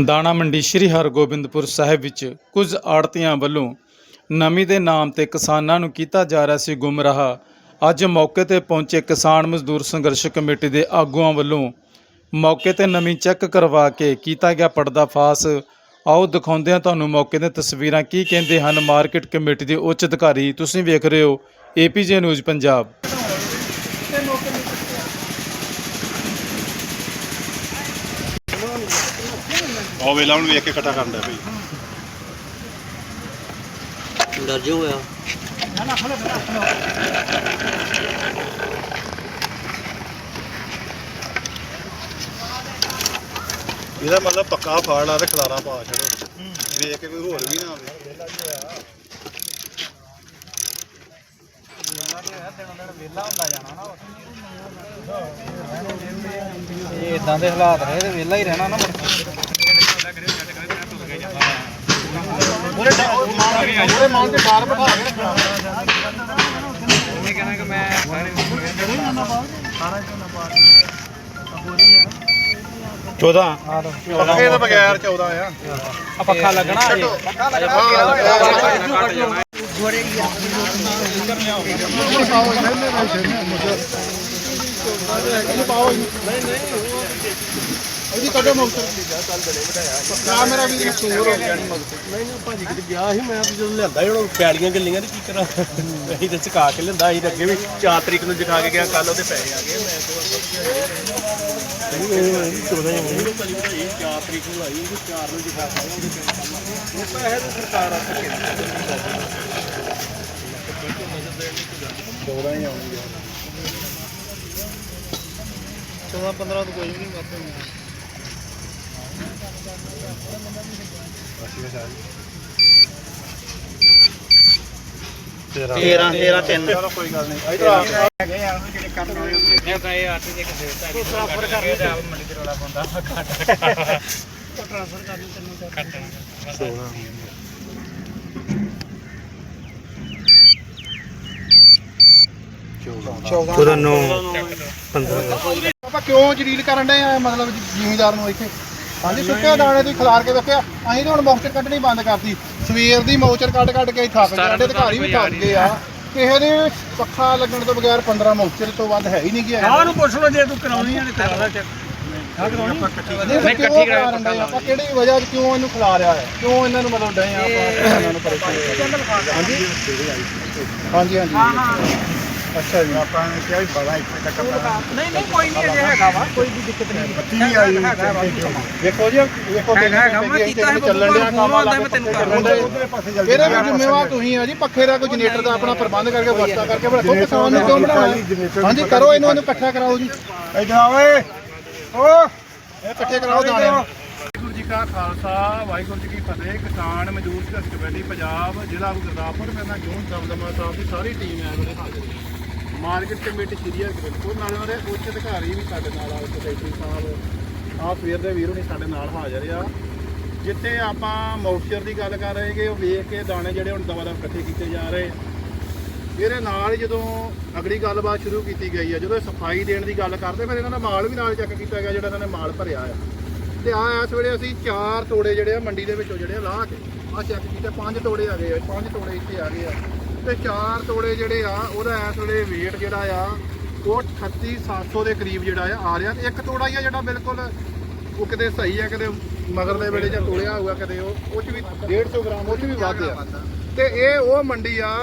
ਦਾਣਾ ਮੰਡੀ ਸ੍ਰੀ ਹਰਗੋਬਿੰਦਪੁਰ ਸਾਹਿਬ ਵਿੱਚ ਕੁਝ ਆੜਤੀਆਂ ਵੱਲੋਂ ਨਮੀ ਦੇ ਨਾਮ ਤੇ ਕਿਸਾਨਾਂ ਨੂੰ ਕੀਤਾ ਜਾ ਰਿਹਾ ਸੀ ਗੁੰਮਰਾਹ। ਅੱਜ ਮੌਕੇ ਤੇ ਪਹੁੰਚੇ ਕਿਸਾਨ ਮਜ਼ਦੂਰ ਸੰਘਰਸ਼ ਕਮੇਟੀ ਦੇ ਆਗੂਆਂ ਵੱਲੋਂ ਮੌਕੇ ਤੇ ਨਮੀ ਚੈੱਕ ਕਰਵਾ ਕੇ ਕੀਤਾ ਗਿਆ ਪਰਦਾਫਾਸ਼। ਆਓ ਦਿਖਾਉਂਦੇ ਹਾਂ ਤੁਹਾਨੂੰ ਮੌਕੇ ਦੀਆਂ ਤਸਵੀਰਾਂ ਕੀ ਕਹਿੰਦੇ ਹਨ ਮਾਰਕੀਟ ਕਮੇਟੀ ਦੇ ਉੱਚ ਅਧਿਕਾਰੀ। ਤੁਸੀਂ ਵੇਖ ਰਹੇ ਹੋ ਏਪੀਜੇ ਨਿਊਜ਼ ਪੰਜਾਬ। ਉਹ ਵੇਲਾ ਹੁਣ ਵੇਖ ਕੇ ਇਕੱਠਾ ਕਰਨ ਦਾ ਭਈ ਡਰ ਜੋ ਹੋਇਆ। ਇਹਦਾ ਮਤਲਬ ਪੱਕਾ ਫਾੜ ਲਾ ਤੇ ਖਲਾਰਾ ਪਾ ਛੱਡੋ। ਵੇਖ ਕੇ ਕੋਈ ਹੋਰ ਵੀ ਨਾ ਆਵੇ। ਇਹ ਇਦਾਂ ਦੇ ਹਾਲਾਤ ਰਹੇ ਤੇ ਵਿਹਲਾ ਹੀ ਰਹਿਣਾ ਨਾ ਮੁੜ ਕੇ। ਉਹਦੇ ਮਾਲ ਤੇ ਡਾਰ ਬਿਠਾ ਕੇ ਰੱਖਣਾ ਉਹਨੇ ਕਹਿਣਾ ਕਿ ਮੈਂ ਪੱਕੇ ਤੋਂ ਬਗੈਰ 14 ਆ ਆ ਪੱਖਾ ਲੱਗਣਾ ਅਜੇ ਉਹਦੀ ਕੱਢੋ ਮੌਕਰ ਚੱਲ ਮੇਰਾ ਵੀ ਸੂਰ ਹੋ ਗਿਆ। ਨਹੀਂ ਨਹੀਂ ਭਾਜੀ ਕਿਤੇ ਗਿਆ ਸੀ ਮੈਂ ਤੇ ਜਦੋਂ ਲਿਆਂਦਾ ਸੀ ਹੁਣ ਪੈਲੀਆਂ ਗੱਲੀਆਂ ਤੇ ਕੀ ਕਰਾਂ। ਅਸੀਂ ਤੇ ਚਕਾ ਕੇ ਲਿਆਂਦਾ ਸੀ ਤੇ ਅੱਗੇ ਵੀ 4 ਤਰੀਕ ਨੂੰ ਚਕਾ ਕੇ ਗਿਆ ਕੱਲ ਉਹਦੇ ਪੈਸੇ ਆ ਗਏ। ਮੈਂ ਨਹੀਂ 14 ਹੀ 4 ਤਰੀਕ ਨੂੰ ਆਈ ਤੇ 4 ਨੂੰ ਚਕਾ ਕੇ ਉਹਦੇ ਪੈਸੇ ਉਹ ਪੈਸੇ ਤਾਂ ਸਰਕਾਰ ਆ? ਕੇ 14 ਹੀ ਆਉਣਗੇ 14 15 ਤੋਂ ਕੋਈ ਵੀ ਨਹੀਂ ਕਰਦੇ 13 13 3 ਚਲੋ ਕੋਈ ਗੱਲ ਨਹੀਂ। ਇਧਰ ਆ ਇਹ ਤਾਂ ਇਹ ਆਟੇ ਦੇ ਕਿਸੇ ਤਾਂ ਇਹ ਟ੍ਰਾਂਸਫਰ ਕਰ ਲਿਆ ਤੇ ਮੰਡੀ ਤੇ ਰੋਲਾ ਪਾਉਂਦਾ ਕੱਟ ਟ੍ਰਾਂਸਫਰ ਕਰ ਲਈ ਤੈਨੂੰ 9 ਆਪਾਂ ਕਿਉਂ ਜਲੀਲ ਕਰਨ ਦੇ ਆ? ਮਤਲਬ ਜ਼ਿਮੀਦਾਰ ਨੂੰ ਇੱਥੇ। ਹਾਂਜੀ ਸੁੱਕੇ ਦਾਣੇ ਦੀ ਖਿਲਾਰ ਕੇ ਰੱਖਿਆ ਅਸੀਂ ਤਾਂ ਹੁਣ ਮੌਚਰ ਕੱਢਣੀ ਬੰਦ ਕਰਤੀ। ਸਵੇਰ ਦੀ ਮੌਚਰ ਕੱਢ ਕੱਢ ਕੇ ਥੱਕ ਗਏ ਸਾਡੇ ਅਧਿਕਾਰੀ ਵੀ ਥੱਕ ਗਏ ਆ। ਕਿਸੇ ਦੇ ਪੱਖਾ ਲੱਗਣ ਤੋਂ ਬਗੈਰ 15 ਮੌਚਰ ਤੋਂ ਵੱਧ ਹੈ ਹੀ ਨਹੀਂ ਗਿਆ ਆਹ ਨੂੰ ਪੁੱਛ ਲਓ ਜੇ ਤੂੰ ਕਰਾਉਣੀ ਹੈ ਤੇ ਕਰਾ ਲੈ। ਚੱਕ ਨਹੀਂ ਕਿਉਂ ਕਰਾ ਰਹੇ ਆ? ਆਪਾਂ ਕਿਹੜੀ ਵਜ੍ਹਾ ਤੋਂ ਕਿਉਂ ਇਹਨੂੰ ਖਿਲਾ ਰਿਹਾ ਹੈ? ਕਿਉਂ ਇਹਨਾਂ ਨੂੰ ਮਤਲਬ ਡਏ ਆ ਆਪਾਂ? ਇਹਨਾਂ ਨੂੰ ਪਰੇਸ਼ਾਨ ਹਾਂਜੀ ਹਾਂਜੀ। ਹਾਂਜੀ ਅੱਛਾ ਜੀ। ਆਪਾਂ ਨੇ ਕਿਹਾ ਵੀ ਬੜਾ ਇੱਥੇ ਤੱਕ ਨਹੀਂ ਨਹੀਂ ਕੋਈ ਨਹੀਂ ਅਜੇ ਹੈਗਾ ਵਾ ਕੋਈ ਵੀ ਦਿੱਕਤ ਨਹੀਂ ਬੱਤੀ ਆਈ ਵੇਖੋ ਜੀ। ਵੇਖੋ ਹੈਗਾ, ਹੈਗਾ, ਮੈਂ ਕੀਤਾ ਸੀ, ਚੱਲਣ ਡਿਆ ਕੰਮ ਆਉਂਦਾ ਮੈਂ ਤੈਨੂੰ ਕਰ। ਇਹਦੇ ਵਿੱਚ ਜ਼ਿੰਮੇਵਾਰ ਤੁਸੀਂ ਆ ਜੀ ਪੱਖੇ ਦਾ ਕੋਈ ਜਨਰੇਟਰ ਦਾ ਆਪਣਾ ਪ੍ਰਬੰਧ ਕਰਕੇ ਵਸਤਾ ਕਰਕੇ ਰੱਖੋ ਕਿਸਾਨ ਨੂੰ ਕਿਉਂ ਬਣਾਉਣਾ ਹਾਂਜੀ ਕਰੋ ਇਹਨੂੰ ਇਹਨੂੰ ਇਕੱਠਾ ਕਰਾਓ ਜੀ। ਇੱਧਰ ਆ ਓਏ। ਓ। ਇਹ ਇਕੱਠੇ ਕਰਾਓ ਦਾਣੇ ਵਾਹਿਗੁਰੂ ਜੀ ਕਾ ਖਾਲਸਾ ਵਾਹਿਗੁਰੂ ਜੀ ਕੀ ਫਤਿਹ। ਕਿਸਾਨ ਮਜ਼ਦੂਰ ਸੰਘਰਸ਼ ਕਮੇਟੀ ਪੰਜਾਬ ਜ਼ਿਲ੍ਹਾ ਗੁਰਦਾਸਪੁਰ। ਮੇਰੇ ਨਾਲ ਜੋਨ ਦਮਦਮਾ ਸਾਹਿਬ ਦੀ ਸਾਰੀ ਟੀਮ ਹੈ ਮੇਰੇ ਹਾਜ਼ਰ ਹੈ ਮਾਰਕੀਟ ਕਮੇਟੀ ਸੀਰੀਅਲ ਗ੍ਰਿਲਪੁਰ ਨਾਲ ਉਹਦੇ ਉੱਚ ਅਧਿਕਾਰੀ ਵੀ ਸਾਡੇ ਨਾਲ ਆ ਸੈਕਟਰੀ ਸਾਹਿਬ ਆਹ ਸਵੇਰ ਦੇ ਵੀਰ ਹੁਣੀ ਸਾਡੇ ਨਾਲ ਹਾਜ਼ਰ ਆ। ਜਿੱਥੇ ਆਪਾਂ ਮੌਕਸ਼ਰ ਦੀ ਗੱਲ ਕਰ ਰਹੇ ਕਿ ਉਹ ਵੇਖ ਕੇ ਦਾਣੇ ਜਿਹੜੇ ਹੁਣ ਦਵਾ ਦਵ ਇਕੱਠੇ ਕੀਤੇ ਜਾ ਰਹੇ। ਇਹਦੇ ਨਾਲ ਜਦੋਂ ਅਗਲੀ ਗੱਲਬਾਤ ਸ਼ੁਰੂ ਕੀਤੀ ਗਈ ਹੈ ਜਦੋਂ ਇਹ ਸਫ਼ਾਈ ਦੇਣ ਦੀ ਗੱਲ ਕਰਦੇ, ਫਿਰ ਇਹਨਾਂ ਦਾ ਮਾਲ ਵੀ ਨਾਲ ਚੈੱਕ ਕੀਤਾ ਗਿਆ, ਜਿਹੜਾ ਇਹਨਾਂ ਨੇ ਮਾਲ ਭਰਿਆ ਆ। ਤੇ ਆ ਇਸ ਵੇਲੇ ਅਸੀਂ ਚਾਰ ਤੋੜੇ ਜਿਹੜੇ ਆ ਮੰਡੀ ਦੇ ਵਿੱਚੋਂ ਜਿਹੜੇ ਆ ਲਾਹ ਕੇ ਆ ਚੈੱਕ ਕੀਤੇ, ਪੰਜ ਤੋੜੇ ਆ ਗਏ ਆ ਪੰਜ ਤੋੜੇ ਇੱਥੇ ਆ ਗਏ ਆ। ਤੇ ਚਾਰ ਤੋੜੇ ਜਿਹੜੇ ਆ ਉਹਦਾ ਇਸ ਵੇਲੇ weight ਜਿਹੜਾ ਆ ਉਹ 38700 ਦੇ ਕਰੀਬ ਜਿਹੜਾ ਆ ਆ ਰਿਹਾ। ਤੇ ਇੱਕ ਤੋੜਾ ਹੀ ਆ ਜਿਹੜਾ ਬਿਲਕੁਲ ਉਹ ਕਿਤੇ ਸਹੀ ਆ ਕਿਤੇ ਮਗਰਲੇ ਵੇਲੇ ਜਾਂ ਤੋੜਿਆ ਹੋਊਗਾ ਕਿਤੇ ਉਹ ਉਹ ਚ ਵੀ 150 ਗ੍ਰਾਮ ਉਹ ਚ ਵੀ ਵੱਧ ਆ। ਤੇ ਇਹ ਉਹ ਮੰਡੀ ਆ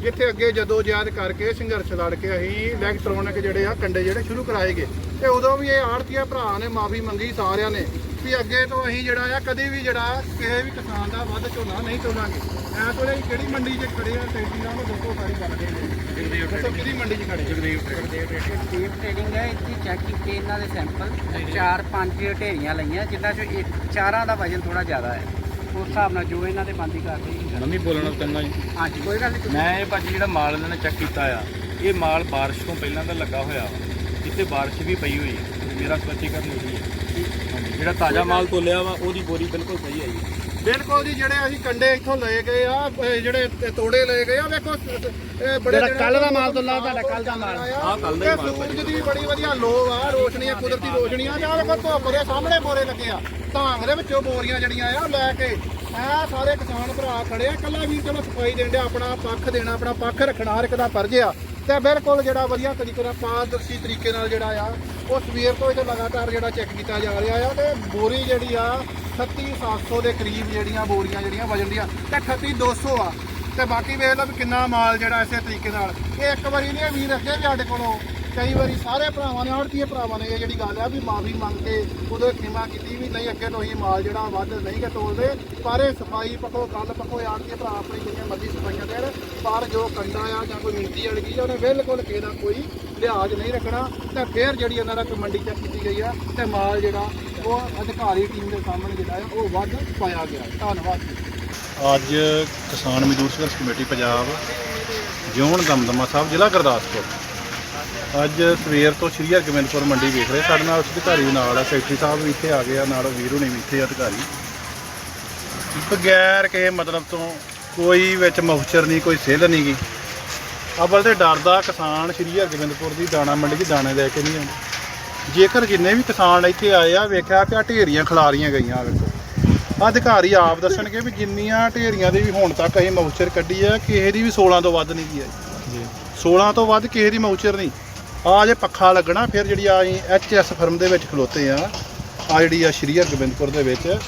ਜਿੱਥੇ ਅੱਗੇ ਜਦੋਂ ਯਾਦ ਕਰਕੇ ਸੰਘਰਸ਼ ਲੜ ਕੇ ਅਸੀਂ ਇਲੈਕਟ੍ਰੋਨਿਕ ਜਿਹੜੇ ਆ ਕੰਡੇ ਜਿਹੜੇ ਸ਼ੁਰੂ ਕਰਾਏ ਗਏ। ਤੇ ਉਦੋਂ ਵੀ ਇਹ ਆੜਤੀਆ ਭਰਾ ਨੇ ਮਾਫੀ ਮੰਗੀ ਸਾਰਿਆਂ ਨੇ। ਵੀ ਅੱਗੇ ਤੋਂ ਅਸੀਂ ਜਿਹੜਾ ਆ ਕਦੇ ਵੀ ਜਿਹੜਾ ਕਿਸੇ ਵੀ ਕਿਸਾਨ ਦਾ ਵੱਧ ਝੋਨਾ ਨਹੀਂ ਤੋਲਾਂਗੇ ਐਸ ਵੇਲੇ ਕਿਹੜੀ ਮੰਡੀ 'ਚ ਖੜੇ ਆ ਟੈਂਟੀ ਨਾਲ ਦੱਸੋ ਸਾਰੀ ਗੱਲ ਦੇ ਦੱਸੋ ਕਿਹੜੀ ਮੰਡੀ 'ਚ ਖੜੇ ਜਗਦੇਵ ਸਟੇਟ ਟ੍ਰੇਡਿੰਗ ਹੈ ਇੱਥੇ ਚੈੱਕ ਕੀਤੇ ਇਹਨਾਂ ਦੇ ਸੈਂਪਲ ਚਾਰ ਪੰਜ ਢੇਰੀਆਂ ਲਈਆਂ ਜਿਨ੍ਹਾਂ ਚੋਂ ਇੱਕ ਚਾਰਾਂ ਦਾ ਵਜਨ ਥੋੜਾ ਜ਼ਿਆਦਾ ਹੈ। ਉਸ ਹਿਸਾਬ ਨਾਲ ਜੋ ਇਹਨਾਂ ਦੇ ਬੰਦੀ ਕਰਦੇ ਨਮੀ ਬੋਲਣਾ ਚਾਹੁੰਦਾ ਜੀ ਹਾਂਜੀ ਕੋਈ ਗੱਲ ਨਹੀਂ ਮੈਂ ਇਹ ਭਾਜੀ ਜਿਹੜਾ ਮਾਲ ਇਹਨਾਂ ਨੇ ਚੈੱਕ ਕੀਤਾ ਆ ਇਹ ਮਾਲ ਬਾਰਿਸ਼ ਤੋਂ ਪਹਿਲਾਂ ਦਾ ਲੱਗਾ ਹੋਇਆ ਵਾ। ਇੱਥੇ ਬਾਰਿਸ਼ ਵੀ ਪਈ ਹੋਈ ਹੈ। ਮੇਰਾ ਸਪਸ਼ਟੀਕਰਨ ਇਹੀ ਹੈ। ਜਿਹੜਾ ਤਾਜ਼ਾ ਮਾਲ ਤੋਲਿਆ ਵਾ ਉਹਦੀ ਬੋਰੀ ਬਿਲਕੁਲ ਸਹੀ ਆਈ ਹੈ। ਬਿਲਕੁਲ ਜੀ ਜਿਹੜੇ ਅਸੀਂ ਕੰਡੇ ਇੱਥੋਂ ਲਏ ਗਏ ਆ ਇਹ ਜਿਹੜੇ ਤੇ ਤੋੜੇ ਲਏ ਗਏ ਆ ਵੇਖੋ ਇਹ ਬੜੇ ਜਿਹੜਾ ਕੱਲ੍ਹ ਦਾ ਤੋਂ ਮਾਲ ਤੁਲਾ ਤੁਹਾਡਾ ਕੱਲ੍ਹ ਦਾ ਮਾਲ। ਆਹ ਕੱਲ ਦਾ ਸੂਰਜ ਦੀ ਬੜੀ ਵਧੀਆ ਲੋ ਆ ਰੋਸ਼ਨੀ ਆ ਕੁਦਰਤੀ ਰੋਸ਼ਨੀ ਆ ਤੇ ਆਹ ਵੇਖੋ ਧੁੱਪ ਦੇ ਸਾਹਮਣੇ ਬੋਰੇ ਲੱਗੇ ਆ। ਧਾਂਗ ਦੇ ਵਿੱਚੋਂ ਬੋਰੀਆਂ ਜਿਹੜੀਆਂ ਆ ਲੈ ਕੇ ਆ ਸਾਰੇ ਕਿਸਾਨ ਭਰਾ ਖੜੇ ਆ। ਕੱਲਾ ਵੀਰ ਚਲੋ ਸਫ਼ਾਈ ਦੇਣ ਡਿਆ ਆਪਣਾ ਪੱਖ ਦੇਣਾ ਆਪਣਾ ਪੱਖ ਰੱਖਣਾ ਹਰ ਇੱਕ ਦਾ ਫਰਜ਼ ਆ। ਤੇ ਬਿਲਕੁਲ ਜਿਹੜਾ ਵਧੀਆ ਤਰੀਕੇ ਨਾਲ ਪਾਰਦਰਸ਼ੀ ਤਰੀਕੇ ਨਾਲ ਜਿਹੜਾ ਆ, ਉਹ ਸਵੇਰ ਤੋਂ ਇਹਦੇ ਲਗਾਤਾਰ ਜਿਹੜਾ ਚੈੱਕ ਕੀਤਾ ਜਾ ਰਿਹਾ ਆ ਤੇ ਬੋਰੀ ਜਿਹੜੀ ਆ 37700 ਦੇ ਕਰੀਬ ਜਿਹੜੀਆਂ ਬੋਰੀਆਂ ਜਿਹੜੀਆਂ ਵਜਨ ਦੀਆਂ ਤੇ 38200 ਆ। ਤੇ ਬਾਕੀ ਵੇਖ ਲਓ ਕਿੰਨਾ ਮਾਲ ਜਿਹੜਾ ਇਸੇ ਤਰੀਕੇ ਨਾਲ। ਇਹ ਇੱਕ ਵਾਰੀ ਨਹੀਂ ਇਹ ਵੀਰ ਅੱਗੇ ਵੀ ਸਾਡੇ ਕੋਲੋਂ ਕਈ ਵਾਰੀ ਸਾਰੇ ਭਰਾਵਾਂ ਨੇ ਆੜਤੀਏ ਭਰਾਵਾਂ ਨੇ ਇਹ ਜਿਹੜੀ ਗੱਲ ਆ ਵੀ ਮਾਫੀ ਮੰਗ ਕੇ ਉਹਦੇ ਖਿਮਾ ਕੀਤੀ ਵੀ ਨਹੀਂ ਅੱਗੇ ਤੋਂ ਹੀ ਮਾਲ ਜਿਹੜਾ ਵੱਧ ਨਹੀਂ ਗੇ ਤੋਲਦੇ ਪਰ ਇਹ ਸਫ਼ਾਈ ਪੱਖੋਂ ਗੱਲ ਪੱਖੋਂ ਆੜਤੀਏ ਭਰਾ ਆਪਣੀ ਜਿੰਨੀਆਂ ਮਰਜ਼ੀ ਸਫਾਈਆਂ ਦੇਣ ਪਰ ਜੋ ਕੰਡਾ ਆ ਜਾਂ ਕੋਈ ਮਿੱਟੀ ਵਾਲੀ ਚੀਜ਼ ਆ, ਉਹਨੇ ਬਿਲਕੁਲ ਕਿਸੇ ਕੋਈ ਲਿਹਾਜ਼ ਨਹੀਂ ਰੱਖਣਾ ਤੇ ਫਿਰ ਜਿਹੜੀ ਉਹਨਾਂ ਦਾ ਕੋਈ ਮੰਡੀ ਚੈੱਕ ਕੀਤੀ ਗਈ ਆ ਤੇ ਮਾਲ ਜਿਹੜਾ ਉਹ ਅਧਿਕਾਰੀ ਟੀਮ ਦੇ ਸਾਹਮਣੇ ਜਿਹੜਾ ਆ ਉਹ ਵੱਧ ਪਾਇਆ ਗਿਆ। ਧੰਨਵਾਦ ਅੱਜ ਕਿਸਾਨ ਮਜ਼ਦੂਰ ਸੰਘਰਸ਼ ਕਮੇਟੀ ਪੰਜਾਬ ਜਿਉਣ ਦਮਦਮਾ ਸਾਹਿਬ ਜ਼ਿਲ੍ਹਾ ਗੁਰਦਾਸਪੁਰ। ਅੱਜ ਸਵੇਰ ਤੋਂ ਸ਼੍ਰੀ ਹਰਗੋਬਿੰਦਪੁਰ ਮੰਡੀ ਵੇਖ ਰਹੇ। ਸਾਡੇ ਨਾਲ ਅਧਿਕਾਰੀ ਵੀ ਨਾਲ ਆ ਸੈਕਟਰੀ ਸਾਹਿਬ ਵੀ ਇੱਥੇ ਆ ਗਏ ਆ ਨਾਲ ਵੀਰ ਹੁਣੀ ਵੀ ਇੱਥੇ ਆ ਅਧਿਕਾਰੀ। ਬਗੈਰ ਕਿਸੇ ਮਤਲਬ ਤੋਂ ਕੋਈ ਵਿੱਚ ਮੌਚਰ ਨਹੀਂ ਕੋਈ ਸਿੱਲ ਨਹੀਂ ਗੀ। ਅਵਲ ਤੇ ਡਰਦਾ ਕਿਸਾਨ ਸ਼੍ਰੀ ਹਰਗੋਬਿੰਦਪੁਰ ਦੀ ਦਾਣਾ ਮੰਡੀ 'ਚ ਦਾਣੇ ਲੈ ਕੇ ਨਹੀਂ ਆਉਂਦੇ। ਜੇਕਰ ਜਿੰਨੇ ਵੀ ਕਿਸਾਨ ਇੱਥੇ ਆਏ ਆ ਵੇਖਿਆ ਕਿ ਆ ਢੇਰੀਆਂ ਖਿਲਾਰੀਆਂ ਗਈਆਂ ਆ ਵੇਖੋ। ਅਧਿਕਾਰੀ ਆਪ ਦੱਸਣਗੇ ਵੀ ਜਿੰਨੀਆਂ ਢੇਰੀਆਂ ਦੀ ਵੀ ਹੁਣ ਤੱਕ ਅਸੀਂ ਮੌਚਰ ਕੱਢੀ ਆ ਕਿਸੇ ਦੀ ਵੀ 16 ਤੋਂ ਵੱਧ ਨਹੀਂ ਗਈ ਜੀ। 16 ਤੋਂ ਵੱਧ ਕਿਸੇ ਦੀ ਮੌਚਰ ਨਹੀਂ। ਆ ਜੇ ਪੱਖਾ ਲੱਗਣਾ ਫਿਰ ਜਿਹੜੀ ਆ ਐਚਐਸ ਫਰਮ ਦੇ ਵਿੱਚ ਖਲੋਤੇ ਆ। ਆ ਜਿਹੜੀ ਆ ਸ਼੍ਰੀ ਹਰਗੋਬਿੰਦਪੁਰ ਦੇ ਵਿੱਚ।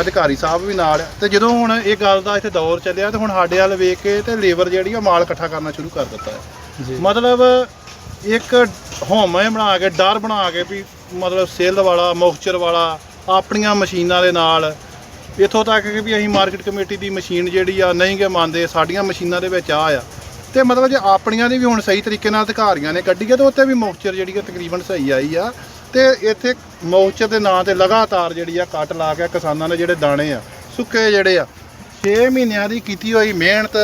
ਅਧਿਕਾਰੀ ਸਾਹਿਬ ਵੀ ਨਾਲ। ਤੇ ਜਦੋਂ ਹੁਣ ਇਹ ਗੱਲ ਦਾ ਇੱਥੇ ਦੌਰ ਚੱਲਿਆ ਤੇ ਹੁਣ ਸਾਡੇ ਵੱਲ ਵੇਖ ਕੇ ਤੇ ਲੇਬਰ ਜਿਹੜੀ ਆ ਮਾਲ ਇਕੱਠਾ ਕਰਨਾ ਸ਼ੁਰੂ ਕਰ ਦਿੱਤਾ ਹੈ। ਮਤਲਬ ਇੱਕ ਹਉਮੈ ਬਣਾ ਕੇ ਡਰ ਬਣਾ ਕੇ ਵੀ ਮਤਲਬ ਸੇਲ ਵਾਲਾ ਮੌਕਚਰ ਵਾਲਾ ਆਪਣੀਆਂ ਮਸ਼ੀਨਾਂ ਦੇ ਨਾਲ। ਇੱਥੋਂ ਤੱਕ ਕਿ ਵੀ ਅਸੀਂ ਮਾਰਕੀਟ ਕਮੇਟੀ ਦੀ ਮਸ਼ੀਨ ਜਿਹੜੀ ਆ ਨਹੀਂ ਗੇ ਮੰਨਦੇ ਸਾਡੀਆਂ ਮਸ਼ੀਨਾਂ ਦੇ ਵਿੱਚ ਆ ਆ। ਤੇ ਮਤਲਬ ਜੇ ਆਪਣੀਆਂ ਦੀ ਵੀ ਹੁਣ ਸਹੀ ਤਰੀਕੇ ਨਾਲ ਅਧਿਕਾਰੀਆਂ ਨੇ ਕੱਢੀ ਹੈ ਤੇ ਉੱਤੇ ਵੀ ਮੌਕਚਰ ਜਿਹੜੀ ਆ ਤਕਰੀਬਨ ਸਹੀ ਆਈ ਆ। ਤੇ ਇੱਥੇ ਮੌਕਚਰ ਦੇ ਨਾਂ ਤੇ ਲਗਾਤਾਰ ਜਿਹੜੀ ਆ ਕੱਟ ਲਾ ਕੇ ਕਿਸਾਨਾਂ ਦੇ ਜਿਹੜੇ ਦਾਣੇ ਆ, ਸੁੱਕੇ ਜਿਹੜੇ ਆ 6 ਮਹੀਨਿਆਂ ਦੀ ਕੀਤੀ ਹੋਈ ਮਿਹਨਤ,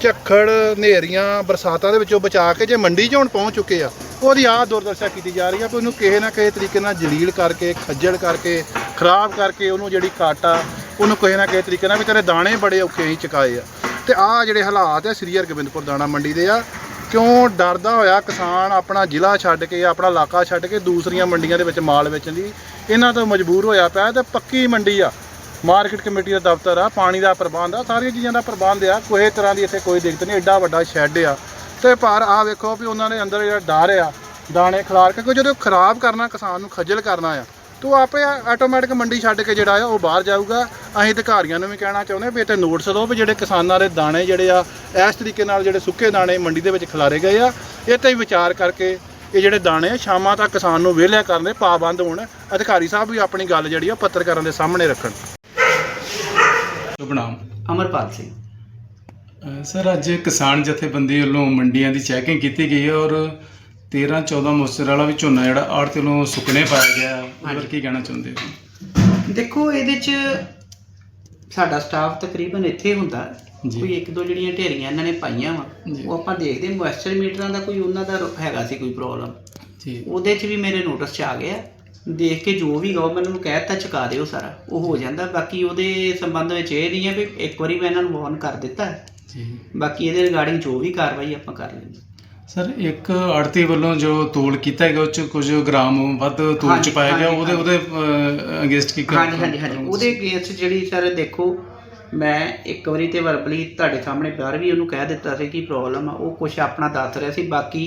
ਝੱਖੜ, ਹਨੇਰੀਆਂ, ਬਰਸਾਤਾਂ ਦੇ ਵਿੱਚੋਂ ਬਚਾ ਕੇ ਜੇ ਮੰਡੀ 'ਚ ਹੁਣ ਪਹੁੰਚ ਚੁੱਕੇ ਆ, ਉਹਦੀ ਆਹ ਦੁਰਦਸ਼ਾ ਕੀਤੀ ਜਾ ਰਹੀ ਆ ਕਿ ਉਹਨੂੰ ਕਿਸੇ ਨਾ ਕਿਸੇ ਤਰੀਕੇ ਨਾਲ ਜਲੀਲ ਕਰਕੇ, ਖੱਜਲ ਕਰਕੇ, ਖਰਾਬ ਕਰਕੇ ਉਹਨੂੰ ਜਿਹੜੀ ਕੱਟ ਆ, ਉਹਨੂੰ ਕਿਸੇ ਨਾ ਕਿਸੇ ਤਰੀਕੇ ਨਾਲ ਵੀ ਤੇਰੇ ਦਾਣੇ ਬੜੇ ਔਖੇ ਹੀ ਚੁਕਾਏ ਆ। ਤੇ ਆਹ ਜਿਹੜੇ ਹਾਲਾਤ ਆ ਸ੍ਰੀ ਹਰਗੋਬਿੰਦਪੁਰ ਦਾਣਾ ਮੰਡੀ ਦੇ ਆ, ਕਿਉਂ ਡਰਦਾ ਹੋਇਆ ਕਿਸਾਨ ਆਪਣਾ ਜ਼ਿਲ੍ਹਾ ਛੱਡ ਕੇ, ਆਪਣਾ ਇਲਾਕਾ ਛੱਡ ਕੇ ਦੂਸਰੀਆਂ ਮੰਡੀਆਂ ਦੇ ਵਿੱਚ ਮਾਲ ਵੇਚਣ ਦੀ ਇਹਨਾਂ ਤੋਂ ਮਜਬੂਰ ਹੋਇਆ ਪਿਆ ਤੇ ਪੱਕੀ ਮੰਡੀ ਆ। ਮਾਰਕੀਟ ਕਮੇਟੀ ਦਾ ਦਫ਼ਤਰ ਆ, ਪਾਣੀ ਦਾ ਪ੍ਰਬੰਧ ਆ, ਸਾਰੀਆਂ ਚੀਜ਼ਾਂ ਦਾ ਪ੍ਰਬੰਧ ਆ। ਕੋਈ ਤਰ੍ਹਾਂ ਦੀ ਇੱਥੇ ਕੋਈ ਦਿੱਕਤ ਨਹੀਂ, ਐਡਾ ਵੱਡਾ ਸ਼ੈੱਡ ਆ। ਤੇ ਪਰ ਆ ਵੇਖੋ ਵੀ ਉਹਨਾਂ ਦੇ ਅੰਦਰ ਜਿਹੜਾ ਡਰ ਆ, ਦਾਣੇ ਖਿਲਾਰ ਕੇ, ਕਿਉਂਕਿ ਜਦੋਂ ਖਰਾਬ ਕਰਨਾ ਕਿਸਾਨ ਨੂੰ ਖੱਜਲ ਕਰਨਾ ਆ ਤੂੰ ਆਪੇ ਆਟੋਮੈਟਿਕ ਮੰਡੀ ਛੱਡ ਕੇ ਜਿਹੜਾ ਆ ਉਹ ਬਾਹਰ ਜਾਊਗਾ। ਅਸੀਂ ਅਧਿਕਾਰੀਆਂ ਨੂੰ ਵੀ ਕਹਿਣਾ ਚਾਹੁੰਦੇ ਵੀ ਇੱਥੇ ਨੋਟਿਸ ਦਿਓ ਵੀ ਜਿਹੜੇ ਕਿਸਾਨਾਂ ਦੇ ਦਾਣੇ ਜਿਹੜੇ ਆ ਇਸ ਤਰੀਕੇ ਨਾਲ ਜਿਹੜੇ ਸੁੱਕੇ ਦਾਣੇ ਮੰਡੀ ਦੇ ਵਿੱਚ ਖਿਲਾਰੇ ਗਏ ਆ। ਇਹ ਤੇ ਵੀ ਵਿਚਾਰ ਕਰਕੇ ਇਹ ਜਿਹੜੇ ਦਾਣੇ ਆ ਸ਼ਾਮਾਂ ਤੱਕ ਕਿਸਾਨ ਨੂੰ ਵਿਹਲਿਆ ਕਰਨ ਦੇ ਪਾਬੰਦ ਹੋਣ। ਅਧਿਕਾਰੀ ਸਾਹਿਬ ਵੀ ਆਪਣੀ ਗੱਲ ਜਿਹੜੀ ਆ ਪੱਤਰਕਾਰਾਂ ਦੇ ਸਾਹਮਣੇ ਰੱਖਣ। ਸ਼ੁਭ ਨਾਮ। ਅਮਰਪਾਲ ਸਿੰਘ। ਸਰ ਅੱਜ ਕਿਸਾਨ ਜਥੇਬੰਦੀ ਵੱਲੋਂ ਮੰਡੀਆਂ ਦੀ ਚੈਕਿੰਗ ਕੀਤੀ ਗਈ ਹੈ ਔਰ 13 14 ਮੋਸਟਰ ਵਾਲਾ ਵੀ ਝੋਨਾ ਜਿਹੜਾ ਆੜਤ ਵੱਲੋਂ ਸੁੱਕਣੇ ਪਾਇਆ ਗਿਆ। ਉਹਦੇ ਬਾਰੇ ਕੀ ਕਹਿਣਾ ਚਾਹੁੰਦੇ ਹੋ? ਦੇਖੋ ਇਹਦੇ ਚ ਸਾਡਾ ਸਟਾਫ ਤਕਰੀਬਨ ਇੱਥੇ ਹੁੰਦਾ। ਕੋਈ ਇੱਕ ਦੋ ਜਿਹੜੀਆਂ ਢੇਰੀਆਂ ਇਹਨਾਂ ਨੇ ਪਾਈਆਂ ਵਾ। ਉਹ ਆਪਾਂ ਦੇਖਦੇ ਮੋਇਸਚਰ ਮੀਟਰਾਂ ਦਾ ਕੋਈ ਉਹਨਾਂ ਦਾ ਹੈਗਾ ਸੀ ਕੋਈ ਪ੍ਰੋਬਲਮ ਜੀ। ਉਹਦੇ ਚ ਵੀ ਮੇਰੇ ਨੋਟਿਸ ਚ ਆ ਗਿਆ। ਦੇਖ ਕੇ ਜੋ ਵੀ ਗਵਰਨਮੈਂਟ ਨੂੰ ਕਹਿ ਦਿੱਤਾ ਚੁਕਾ ਦਿਓ ਸਾਰਾ। ਉਹ ਹੋ ਜਾਂਦਾ। ਬਾਕੀ ਉਹਦੇ ਸੰਬੰਧ ਵਿੱਚ ਇਹ ਨਹੀਂ ਹੈ ਵੀ ਇੱਕ ਵਾਰੀ ਮੈਂ ਇਹਨਾਂ ਨੂੰ ਵਾਰਨ ਕਰ ਦਿੱਤਾ। ਜੀ। ਬਾਕੀ ਇਹਦੇ ਰਿਗਾਰਡਿੰਗ ਜੋ ਵੀ ਕਾਰਵਾਈ ਆਪਾਂ ਕਰ ਲੈਂਦੇ ਸਰ ਇੱਕ ਆੜਤੀ ਵੱਲੋਂ ਜੋ ਤੋਲ ਕੀਤਾ ਗਿਆ ਉਹ ਚ ਕੁਝ ਗ੍ਰਾਮ ਵੱਧ ਤੋਲ ਚ ਹਾਂਜੀ, ਪਾਇਆ ਗਿਆ ਹਾਂਜੀ, ਉਹਦੇ ਉਹਦੇ ਅਗੇਂਸਟ ਕੀ ਹਾਂਜੀ ਹਾਂਜੀ ਹਾਂਜੀ। ਉਹਦੇ ਕੇਸ ਜਿਹੜੀ ਸਰ ਦੇਖੋ ਮੈਂ ਇੱਕ ਵਾਰੀ ਤੇ ਵਰਬਲੀ ਤੁਹਾਡੇ ਸਾਹਮਣੇ ਬਾਹਰ ਵੀ ਉਹਨੂੰ ਕਹਿ ਦਿੱਤਾ ਸੀ ਕਿ ਪ੍ਰੋਬਲਮ ਆ ਉਹ ਕੁਝ ਆਪਣਾ ਦੱਸ ਰਿਹਾ ਸੀ ਬਾਕੀ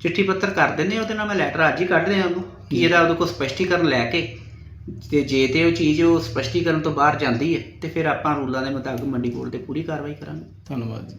ਚਿੱਠੀ ਪੱਤਰ ਕਰ ਦਿੰਦੇ ਆ ਉਹਦੇ ਨਾਲ ਮੈਂ ਲੈਟਰ ਅੱਜ ਹੀ ਕੱਢ ਰਿਹਾ ਉਹਨੂੰ ਕਿ ਇਹਦਾ ਉਹਦੇ ਕੋਲ ਸਪਸ਼ਟੀਕਰਨ ਲੈ ਕੇ ਤੇ ਜੇ ਤੇ ਉਹ ਚੀਜ਼ ਉਹ ਸਪਸ਼ਟੀਕਰਨ ਤੋਂ ਬਾਹਰ ਜਾਂਦੀ ਹੈ ਤੇ ਫਿਰ ਆਪਾਂ ਰੂਲਾਂ ਦੇ ਮੁਤਾਬਕ ਮੰਡੀ ਬੋਰਡ ਤੇ ਪੂਰੀ ਕਾਰਵਾਈ ਕਰਾਂਗੇ। ਧੰਨਵਾਦ ਜੀ।